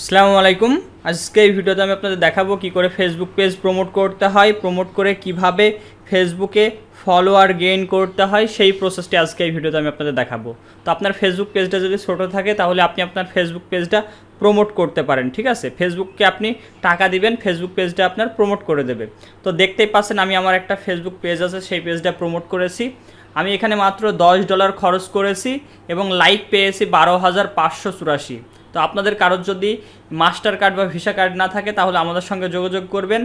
আসসালামু আলাইকুম। আজকে এই ভিডিওতে আমি আপনাদের দেখাবো কি করে ফেসবুক পেজ প্রমোট করতে হয় প্রমোট করে কীভাবে ফেসবুকে ফলোয়ার গেইন করতে হয়, সেই প্রসেসটি আজকে এই ভিডিওতে আমি আপনাদের দেখাবো। তো আপনার ফেসবুক পেজটা যদি ছোটো থাকে, তাহলে আপনি আপনার ফেসবুক পেজটা প্রমোট করতে পারেন, ঠিক আছে? ফেসবুককে আপনি টাকা দিবেন ফেসবুক পেজটা আপনার প্রমোট করে দেবে। তো দেখতেই পাচ্ছেন আমি আমার একটা ফেসবুক পেজ আছে, সেই পেজটা প্রমোট করেছি। আমি এখানে মাত্র দশ ডলার খরচ করেছি এবং লাইক পেয়েছি বারো হাজার পাঁচশো চুরাশি। তো আপনাদের কারোর যদি মাস্টার কার্ড বা ভিসা কার্ড না থাকে, তাহলে আমাদের সঙ্গে যোগাযোগ করবেন।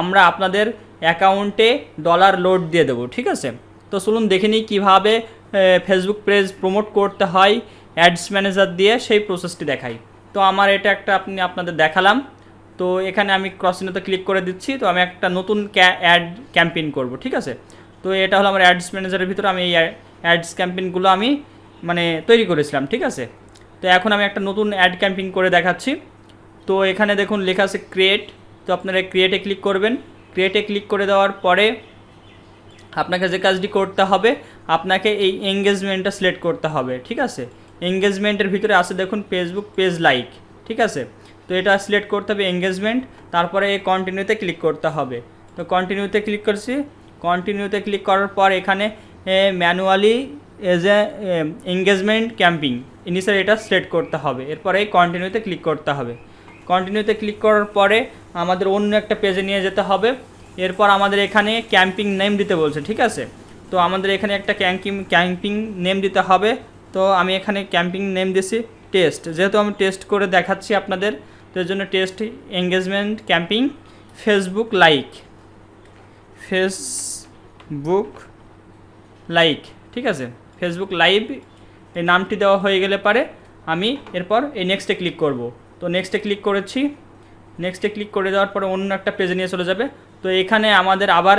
আমরা আপনাদের অ্যাকাউন্টে ডলার লোড দিয়ে দেবো, ঠিক আছে? তো চলুন দেখে নিই কীভাবে ফেসবুক পেজ প্রমোট করতে হয় অ্যাডস ম্যানেজার দিয়ে সেই প্রসেসটি দেখাই। তো আমার এটা একটা আপনি আপনাদের দেখালাম। তো এখানে আমি ক্রসিনোতে ক্লিক করে দিচ্ছি। তো আমি একটা নতুন অ্যাড ক্যাম্পেইন করব, ঠিক আছে? তো এটা হলো আমার অ্যাডস ম্যানেজারের ভিতরে আমি এই অ্যাডস ক্যাম্পেইনগুলো আমি মানে তৈরি করেছিলাম, ঠিক আছে? তো এখন আমি একটা নতুন অ্যাড ক্যাম্পিং করে দেখাচ্ছি। তো এখানে দেখুন, লেখা আছে ক্রিয়েট তো আপনারা ক্রিয়েটে ক্লিক করবেন। ক্রিয়েটে ক্লিক করে দেওয়ার পরে আপনাকে যে কাজটি করতে হবে, আপনাকে এই এঙ্গেজমেন্টটা সিলেক্ট করতে হবে, ঠিক আছে? এঙ্গেজমেন্টের ভিতরে আছে দেখুন ফেসবুক পেজ লাইক ঠিক আছে? তো এটা সিলেক্ট করতে হবে এঙ্গেজমেন্ট তারপরে এই কন্টিনিউতে ক্লিক করতে হবে। তো কন্টিনিউতে ক্লিক করছি। কন্টিনিউতে ক্লিক করার পর এখানে manually as a engagement campaign initial এটা সিলেক্ট করতে হবে। এরপরে কন্টিনিউতে ক্লিক করতে হবে। কন্টিনিউতে ক্লিক করার পরে আমাদের অন্য একটা পেজে নিয়ে যেতে হবে। এরপর আমাদের এখানে ক্যাম্পিং নেম দিতে বলছে, ঠিক আছে? তো আমাদের এখানে একটা ক্যাম্পিং ক্যাম্পিং নেম দিতে হবে। তো আমি এখানে ক্যাম্পিং নেম দিছি টেস্ট যেহেতু আমি টেস্ট করে দেখাচ্ছি আপনাদের, তো এর জন্য test engagement campaign Facebook like Facebook like ঠিক আছে? ফেসবুক লাইভ এই নামটি দেওয়া হয়ে গেলে পারে আমি এরপর এই নেক্সটে ক্লিক করব। তো নেক্সটে ক্লিক করেছি। নেক্সটে ক্লিক করে দেওয়ার পরে অন্য একটা পেজে নিয়ে চলে যাবে। তো এখানে আমাদের আবার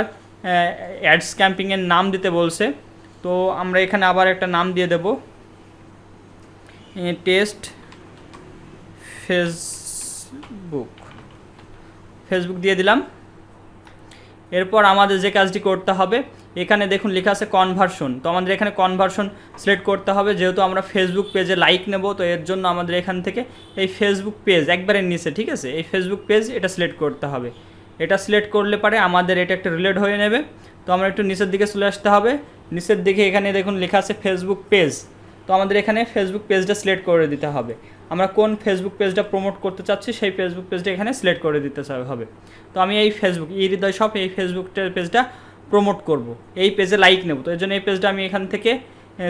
অ্যাডস ক্যাম্পিংয়ের নাম দিতে বলছে। তো আমরা এখানে আবার একটা নাম দিয়ে দেব। টেস্ট ফেসবুক ফেসবুক দিয়ে দিলাম। এরপর আমাদের যে কাজটি করতে হবে, এখানে দেখুন লেখা আছে কনভার্সন তো আমাদের এখানে কনভার্সন সিলেক্ট করতে হবে, যেহেতু আমরা ফেসবুক পেজে লাইক নেব, তো এর জন্য আমাদের এখান থেকে এই ফেসবুক পেজ একবারের নিচে, ঠিক আছে? এই ফেসবুক পেজ এটা সিলেক্ট করতে হবে। এটা সিলেক্ট করলে পারে আমাদের এটা একটা রিলেট হয়ে নেবে। তো আমরা একটু নিচের দিকে চলে আসতে হবে। নিচের দিকে এখানে দেখুন লেখা আছে ফেসবুক পেজ তো আমাদের এখানে ফেসবুক পেজটা সিলেক্ট করে দিতে হবে। আমরা কোন ফেসবুক পেজটা প্রমোট করতে চাচ্ছি, সেই ফেসবুক পেজটা এখানে সিলেক্ট করে দিতে হবে। তো আমি এই ফেসবুক ই হৃদয় শপ এই ফেসবুক পেজটা প্রমোট করব। এই পেজে লাইক নেব। তো এই জন্য এই পেজটা আমি এখান থেকে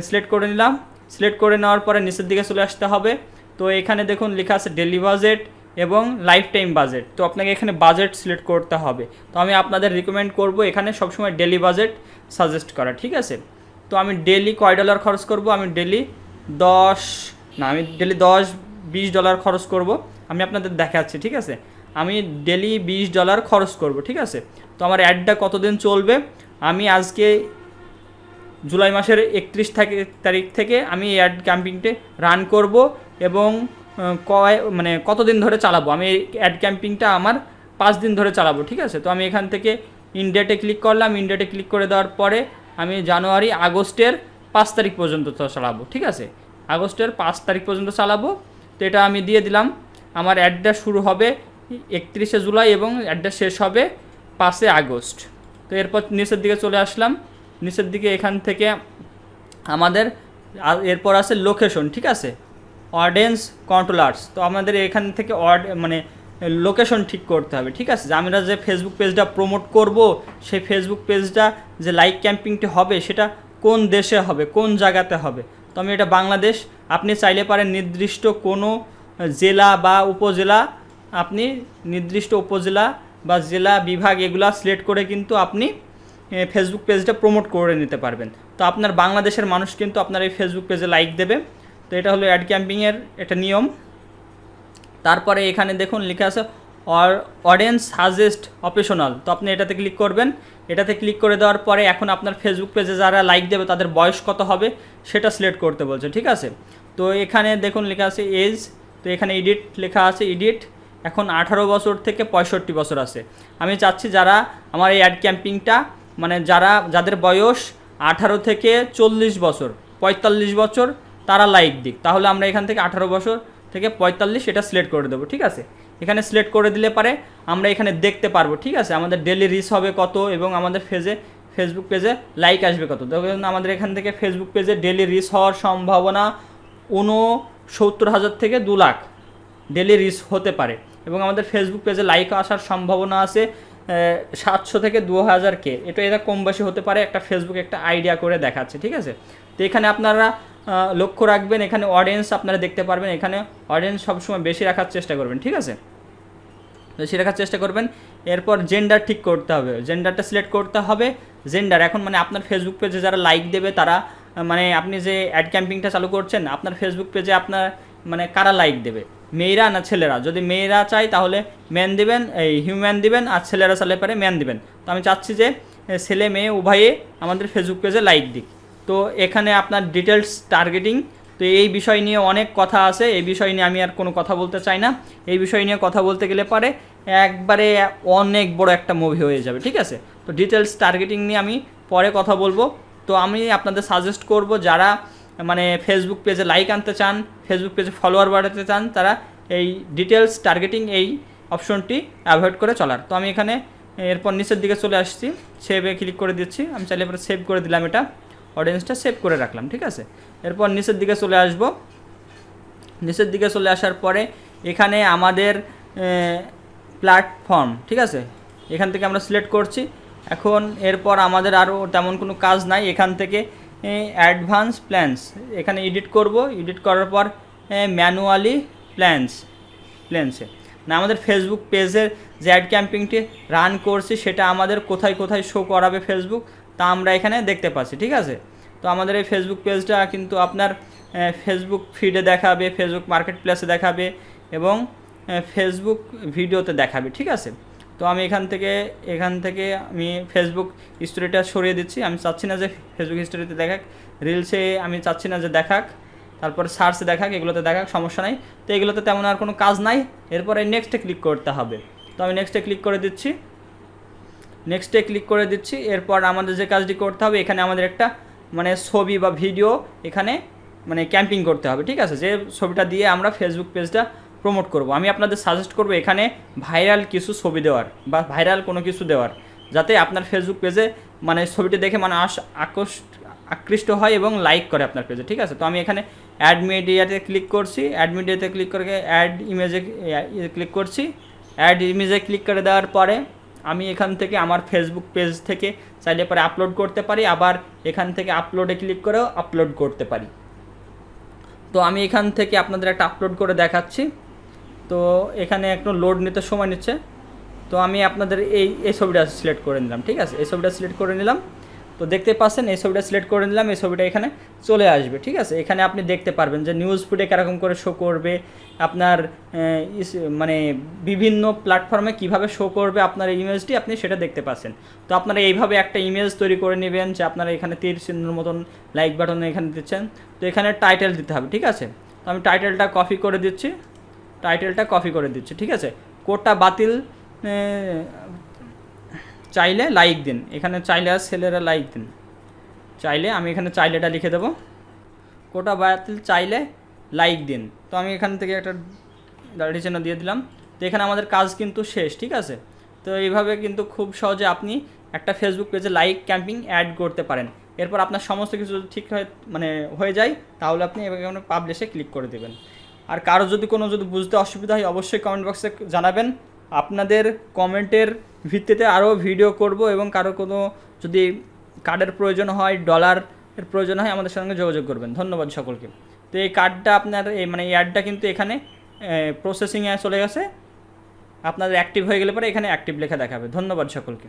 সিলেক্ট করে নিলাম। সিলেক্ট করে নেওয়ার পরে নিচের দিকে চলে আসতে হবে। তো এখানে দেখুন লেখা আছে ডেলি বাজেট এবং লাইফ টাইম বাজেট তো আপনাকে এখানে বাজেট সিলেক্ট করতে হবে। তো আমি আপনাদের রিকমেন্ড করব এখানে সবসময় ডেলি বাজেট সাজেস্ট করা, ঠিক আছে? তো আমি ডেলি কয় ডলার খরচ করব? আমি ডেলি দশ, না, আমি ডেলি দশ বিশ ডলার খরচ করব। আমি আপনাদের দেখাচ্ছি, ঠিক আছে? আমি ডেলি বিশ ডলার খরচ করব, ঠিক আছে? তো আমার অ্যাডটা কতদিন চলবে? আমি আজকে জুলাই মাসের একত্রিশ তারিখ থেকে আমি এই অ্যাড ক্যাম্পিংটে রান করব এবং কয় মানে কতদিন ধরে চালাবো? আমি এই অ্যাড ক্যাম্পিংটা আমার পাঁচ দিন ধরে চালাবো, ঠিক আছে? তো আমি এখান থেকে ইন্ডিয়াতে ক্লিক করলাম। ইন্ডিয়াতে ক্লিক করে দেওয়ার পরে আমি জানুয়ারি, আগস্টের পাঁচ তারিখ পর্যন্ত চালাবো, ঠিক আছে? আগস্টের পাঁচ তারিখ পর্যন্ত চালাবো। তো এটা আমি দিয়ে দিলাম। আমার অ্যাডটা শুরু হবে একত্রিশে জুলাই এবং অ্যাডটা শেষ হবে পাঁচে আগস্ট। তো এরপর নিচের দিকে চলে আসলাম। নিচের দিকে এখান থেকে আমাদের এরপর আছে লোকেশন ঠিক আছে? অডিয়েন্স কন্ট্রোলার্স তো আমাদের এখান থেকে অড মানে লোকেশন ঠিক করতে হবে, ঠিক আছে? আমরা যে ফেসবুক পেজটা প্রমোট করব, সেই ফেসবুক পেজটা যে লাইক ক্যাম্পিংটি হবে, সেটা কোন দেশে হবে, কোন জায়গাতে হবে? তো আমি এটা বাংলাদেশ আপনি চাইলে পারেন নির্দিষ্ট কোনো জেলা বা উপজেলা, আপনি নির্দিষ্ট উপজেলা বা জেলা বিভাগ এগুলা সিলেক্ট করে কিন্তু আপনি ফেসবুক পেজটা প্রমোট করে নিতে পারবেন। তো আপনার বাংলাদেশের মানুষ কিন্তু আপনার এই ফেসবুক পেজে লাইক দেবে। তো এটা হলো অ্যাড ক্যাম্পিংয়ের একটা নিয়ম। তারপরে এখানে দেখুন লিখে আছে অডিয়েন্স সাজেস্ট অপেশনাল তো আপনি এটাতে ক্লিক করবেন। এটাতে ক্লিক করে দেওয়ার পরে এখন আপনার ফেসবুক পেজে যারা লাইক দেবে, তাদের বয়স কত হবে সেটা সিলেক্ট করতে বলছে, ঠিক আছে? তো এখানে দেখুন লেখা আছে এজ তো এখানে এডিট লেখা আছে এডিট এখন আঠারো বছর থেকে পঁয়ষট্টি বছর আছে। আমি চাচ্ছি যারা আমার এই অ্যাড ক্যাম্পিংটা মানে যারা, যাদের বয়স আঠারো থেকে চল্লিশ বছর, পঁয়তাল্লিশ বছর, তারা লাইক দিক। তাহলে আমরা এখান থেকে আঠারো বছর থেকে পঁয়তাল্লিশ এটা সিলেক্ট করে দেবো, ঠিক আছে? এখানে সিলেক্ট করে দিলে পারে, আমরা এখানে দেখতে পারব, ঠিক আছে? আমাদের ডেলি রিচ হবে কত এবং আমাদের পেজে ফেসবুক পেজে লাইক আসবে কত? দেখুন, আমাদের এখান থেকে ফেসবুক পেজে ডেলি রিচ হওয়ার সম্ভাবনা ঊনসত্তর হাজার থেকে দু লাখ ডেলি রিচ হতে পারে এবং আমাদের ফেসবুক পেজে লাইক আসার সম্ভাবনা আছে সাতশো থেকে দু হাজার কে। এটা এটা কম বেশি হতে পারে, একটা ফেসবুক একটা আইডিয়া করে দেখাচ্ছে, ঠিক আছে? তো এখানে আপনারা লক্ষ্য রাখবেন, এখানে অডিয়েন্স আপনারা দেখতে পারবেন, এখানে অডিয়েন্স সবসময় বেশি রাখার চেষ্টা করবেন, ঠিক আছে? বেশি রাখার চেষ্টা করবেন, এরপর জেন্ডার ঠিক করতে হবে জেন্ডারটা সিলেক্ট করতে হবে জেন্ডার এখন মানে আপনার ফেসবুক পেজে যারা লাইক দেবে, তারা মানে আপনি যে অ্যাড ক্যাম্পিংটা চালু করছেন, আপনার ফেসবুক পেজে আপনার মানে কারা লাইক দেবে? মেয়েরা না ছেলেরা? যদি মেয়েরা চাই তাহলে ম্যান দিবেন, এই হিউম্যান দিবেন, আর ছেলেরা চাইলে পারে ম্যান দিবেন। তো আমি চাচ্ছি যে ছেলে, মেয়ে, উভয়ে আমাদের ফেসবুক পেজে লাইক দিক। তো এখানে আপনার ডিটেলস টার্গেটিং তো এই বিষয় নিয়ে অনেক কথা আছে, এই বিষয় নিয়ে আমি আর কোনো কথা বলতে চাই না। এই বিষয় নিয়ে কথা বলতে গেলে পারে একবারে অনেক বড় একটা মুভি হয়ে যাবে, ঠিক আছে? তো ডিটেলস টার্গেটিং নিয়ে আমি পরে কথা বলব। তো আমি আপনাদের সাজেস্ট করব যারা মানে ফেসবুক পেজে লাইক আনতে চান ফেসবুক পেজে ফলোয়ার বাড়াতে চান, তারা এই ডিটেলস টার্গেটিং এই অপশনটি অ্যাভয়েড করে চলার। তো আমি এখানে এরপর নিচের দিকে চলে আসছি সেভে ক্লিক করে দিচ্ছি। আমি চাইলে এবার সেভ করে দিলাম এটা। অডিয়েন্সটা সেভ করে রাখলাম, ঠিক আছে? এরপর নিচের দিকে চলে আসব। নিচের দিকে চলে আসার পরে এখানে আমাদের প্ল্যাটফর্ম ঠিক আছে? এখান থেকে আমরা সিলেক্ট করছি। এখন এরপর আমাদের আরও তেমন কোনো কাজ নাই। এখান থেকে অ্যাডভান্স প্ল্যান্স এখানে এডিট করব। এডিট করার পর ম্যানুয়ালি প্ল্যান্স প্ল্যান্সে না, আমাদের ফেসবুক পেজের যে অ্যাড ক্যাম্পিংটি রান করছি। সেটা আমাদের কোথায় কোথায় শো করাবে ফেসবুক তা আমরা এখানে দেখতে পাচ্ছি, ঠিক আছে? তো আমাদের এই ফেসবুক পেজটা কিন্তু আপনার ফেসবুক ফিডে দেখাবে ফেসবুক মার্কেট প্লেসে দেখাবে এবং ফেসবুক ভিডিওতে দেখাবে, ঠিক আছে? তো আমি এখান থেকে এখান থেকে আমি ফেসবুক স্টোরিটা সরিয়ে দিচ্ছি। আমি চাচ্ছি না যে ফেসবুক স্টোরিতে দেখাক রিলসে আমি চাচ্ছি না যে দেখাক, তারপর সার্চ দেখাক, এগুলোতে দেখাক, সমস্যা নাই। তো এগুলোতে তেমন আর কোনো কাজ নাই। এরপরে নেক্সটে ক্লিক করতে হবে। তো আমি নেক্সটে ক্লিক করে দিচ্ছি। নেক্সটে ক্লিক করে দিচ্ছি, এরপর আমাদের যে কাজটি করতে হবে, এখানে আমাদের একটা মানে ছবি বা ভিডিও এখানে মানে ক্যাম্পিং করতে হবে, ঠিক আছে? যে ছবিটা দিয়ে আমরা ফেসবুক পেজটা প্রমোট করব। আমি আপনাদের সাজেস্ট করব এখানে ভাইরাল কিছু ছবি দেওয়ার, বা ভাইরাল কোনো কিছু দেওয়ার, যাতে আপনার ফেসবুক পেজে মানে ছবিটি দেখে মানে আকৃষ্ট আকৃষ্ট হয় এবং লাইক করে আপনার পেজে ঠিক আছে? তো আমি এখানে অ্যাড মিডিয়াতে ক্লিক করছি অ্যাড মিডিয়াতে ক্লিক করে অ্যাড ইমেজে ক্লিক করছি অ্যাড ইমেজে ক্লিক করে দেওয়ার পরে আমি এখান থেকে আমার ফেসবুক পেজ থেকে চাইলে পরে আপলোড করতে পারি, আবার এখান থেকে আপলোডে ক্লিক করেও আপলোড করতে পারি। তো আমি এখান থেকে আপনাদের একটা আপলোড করে দেখাচ্ছি। তো এখানে একটু লোড নিতে সময় নিচ্ছে। তো আমি আপনাদের এই এই ছবিটা সিলেক্ট করে নিলাম, ঠিক আছে? এই ছবিটা সিলেক্ট করে নিলাম। তো দেখতে পাচ্ছেন, এই ছবিটা সিলেক্ট করে নিলাম, এই ছবিটা এখানে চলে আসবে, ঠিক আছে? এখানে আপনি দেখতে পারবেন যে নিউজ ফুডে কীরকম করে শো করবে, আপনার মানে বিভিন্ন প্ল্যাটফর্মে কীভাবে শো করবে আপনার ইমেজটি আপনি সেটা দেখতে পাচ্ছেন। তো আপনারা এইভাবে একটা ইমেজ তৈরি করে নেবেন যে আপনারা এখানে তীর চিহ্নের মতন লাইক বাটন এখানে দিচ্ছেন। তো এখানে টাইটেল দিতে হবে, ঠিক আছে? তো আমি টাইটেলটা কপি করে দিচ্ছি টাইটেলটা কপি করে দিচ্ছি, ঠিক আছে? কোডটা বাতিল চাইলে লাইক দিন। এখানে চাইলে আর ছেলেরা লাইক দিন। চাইলে আমি এখানে চাইলেটা লিখে দেবো। কোটা বাতিল চাইলে লাইক দিন। তো আমি এখান থেকে একটা দাড়ি চিহ্ন দিয়ে দিলাম। তো এখানে আমাদের কাজ কিন্তু শেষ, ঠিক আছে? তো এইভাবে কিন্তু খুব সহজে আপনি একটা ফেসবুক পেজে লাইক ক্যাম্পিং অ্যাড করতে পারেন। এরপর আপনার সমস্ত কিছু যদি ঠিক হয়ে মানে হয়ে যায়, তাহলে আপনি এখানে পাবলিশে ক্লিক করে দেবেন। আর কারও যদি কোনো যদি বুঝতে অসুবিধা হয়, অবশ্যই কমেন্ট বক্সে জানাবেন। আপনাদের কমেন্টের ভিত্তিতে আরও ভিডিও করব এবং কারও কোনো যদি কার্ডের প্রয়োজন হয় ডলার এর প্রয়োজন হয়, আমাদের সঙ্গে যোগাযোগ করবেন। ধন্যবাদ সকলকে। তো এই কার্ডটা আপনার, এই মানে অ্যাডটা কিন্তু এখানে প্রসেসিংয়ে চলে গেছে। আপনাদের অ্যাক্টিভ হয়ে গেলে পরে এখানে অ্যাক্টিভ লেখা দেখাবে। ধন্যবাদ সকলকে।